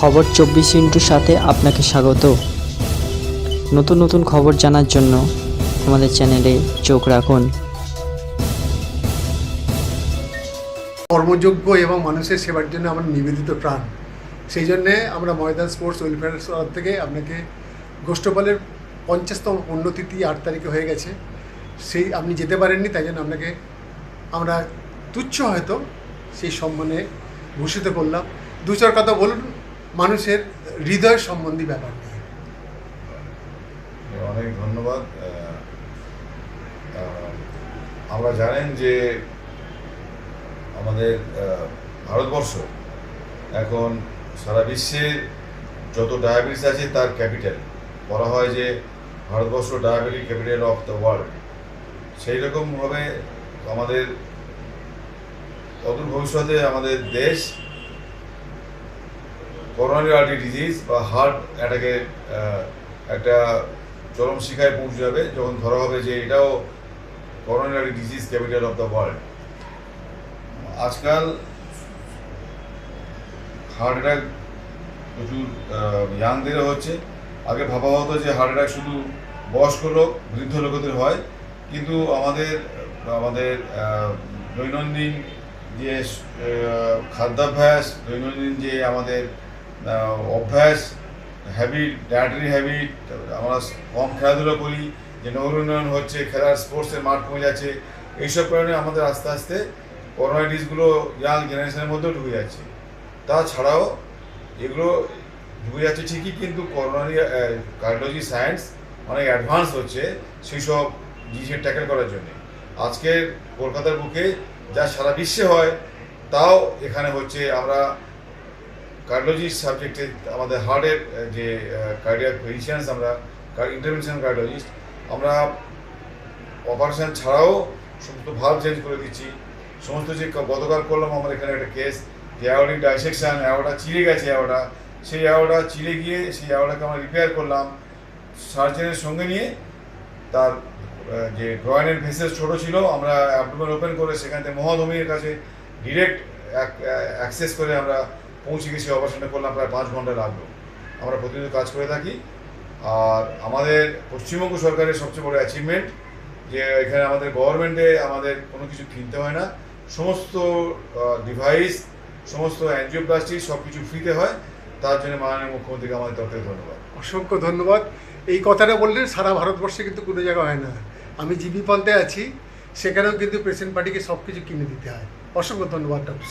খবর চব্বিশ ইন্টুর সাথে আপনাকে স্বাগত। নতুন নতুন খবর জানার জন্য আমাদের চ্যানেলে চোখ রাখুন। কর্মযোগ্য এবং মানুষের সেবার জন্য আমার নিবেদিত প্রাণ। সেই জন্যে আমরা ময়দান স্পোর্টস ওয়েলফেয়ার থেকে আপনাকে গোষ্ঠপালের পঞ্চাশতম পুণ্যতিথি আট তারিখে হয়ে গেছে। সেই আপনি যেতে পারেননি, তাই জন্য আপনাকে আমরা তুচ্ছ হয়তো সেই সম্মানে ভূষিত করলাম। দু চার কথা বলুন মানুষের হৃদয় সম্বন্ধী ব্যাপার নিয়ে। অনেক ধন্যবাদ। আমরা জানেন যে আমাদের ভারতবর্ষ এখন সারা বিশ্বে যত ডায়াবেটিস আছে তার ক্যাপিটাল। বলা হয় যে Bharatvarsha diabetic capital of the world. সেই রকমভাবে আমাদের, অদূর ভবিষ্যতে আমাদের দেশ করোনারি আর্টি ডিজিজ বা হার্ট অ্যাটাকের একটা চরম শিখায় পৌঁছে যাবে যখন ধরা হবে যে এটাও coronary disease capital of the world আজকাল হার্ট অ্যাটাক প্রচুর ইয়াংদের হচ্ছে। আগে ভাবা হতো যে হার্ট অ্যাটাক শুধু বয়স্ক লোক, বৃদ্ধ লোকদের হয়। কিন্তু আমাদের আমাদের দৈনন্দিন যে খাদ্যাভ্যাস, দৈনন্দিন যে আমাদের অভ্যাস হ্যাবিট ডায়েটারি হ্যাবিট আমরা কম খেলাধুলা করি, যে নগর উন্নয়ন হচ্ছে, খেলার স্পোর্টসের মাঠ কমে যাচ্ছে, এইসব কারণে আমাদের আস্তে আস্তে করোনাইটিসগুলো ইয়াং জেনারেশনের মধ্যেও ঢুকে যাচ্ছে। তাছাড়াও এগুলো ঢুকে যাচ্ছে ঠিকই, কিন্তু করোনারি কার্ডিওলজি সায়েন্স অনেক অ্যাডভান্স হচ্ছে সেই সব জিনিসের ট্যাকেল করার জন্যে। আজকের কলকাতার বুকে যা সারা বিশ্বে হয়, তাও এখানে হচ্ছে আমরা কার্ডিওলজি সাবজেক্টে আমাদের হার্টের যে কার্ডিয়াক ফিজিশিয়ানস আমরা ইন্টারভেনশন কার্ডিওলজিস্ট আমরা অপারেশন ছাড়াও সমস্ত ভাব চেঞ্জ করে দিচ্ছি। সমস্ত যে গতকাল করলাম আমার এখানে একটা কেস যে অ্যাওয়ার্ডিক ডাইসেকশান অ্যাওয়ার্ডটা চিড়ে গেছে অ্যাওয়ার্ডা সেই অ্যাওয়ার্ডা চিড়ে গিয়ে সেই অ্যাওয়ার্ডাকে আমরা রিপেয়ার করলাম। সার্জনের সঙ্গে নিয়ে তার যে গ্রয়নের ভেসেস ছোট ছিল, আমরা অ্যাবডোমেন ওপেন করে সেখান থেকে মহাধমীর কাছে ডিরেক্ট অ্যাক্সেস করে আমরা পৌঁছে গেছি অপারেশনটা করলাম প্রায় পাঁচ ঘণ্টা লাগল। আমরা প্রতিনিয়ত কাজ করে থাকি। আর আমাদের পশ্চিমবঙ্গ সরকারের সবচেয়ে বড় অ্যাচিভমেন্ট যে এখানে আমাদের গভর্নমেন্টে আমাদের কোনো কিছু কিনতে হয় না। সমস্ত ডিভাইস সমস্ত অ্যানজিওপ্লাস্টি সব কিছু ফ্রিতে হয়। তার জন্য মাননীয় মুখ্যমন্ত্রীকে আমাদের তরফ ধন্যবাদ। অসংখ্য ধন্যবাদ। এই কথাটা বললে সারা ভারতবর্ষে কিন্তু কোনো জায়গা হয় না। আমি জিবি পন্থে আছি, সেখানেও কিন্তু প্রেসিডেন্ট পার্টিকে সব কিছু কিনে দিতে হয়। অসংখ্য ধন্যবাদ ডক্টর